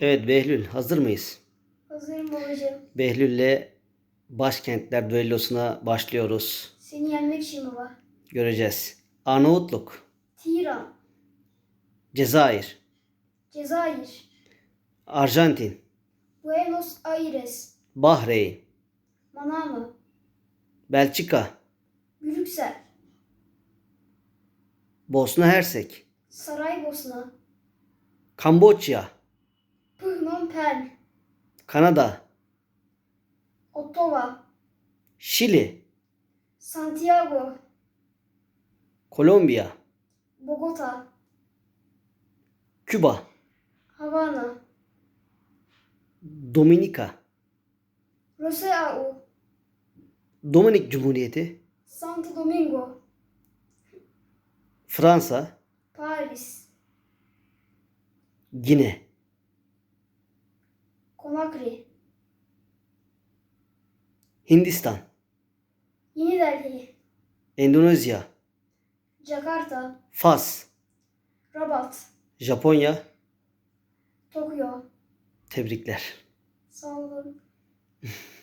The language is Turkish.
Evet Behlül hazır mıyız? Hazırım babacığım. Behlül'le başkentler düellosuna başlıyoruz. Seni yenmek için baba. Göreceğiz. Arnavutluk, Tiran, Cezayir, Cezayir, Arjantin, Buenos Aires, Bahreyn, Manama, Belçika, Brüksel, Bosna Hersek, Saraybosna, Kamboçya, Kanada, Ottawa, Şili, Santiago, Kolombiya, Bogota, Küba, Havana, Dominika, Roseau, Dominik Cumhuriyeti, Santo Domingo, Fransa, Paris, Gine, Conakry, Hindistan, Yeni Delhi, Endonezya, Jakarta, Fas, Rabat, Japonya, Tokyo. tebrikler. Sağ olun.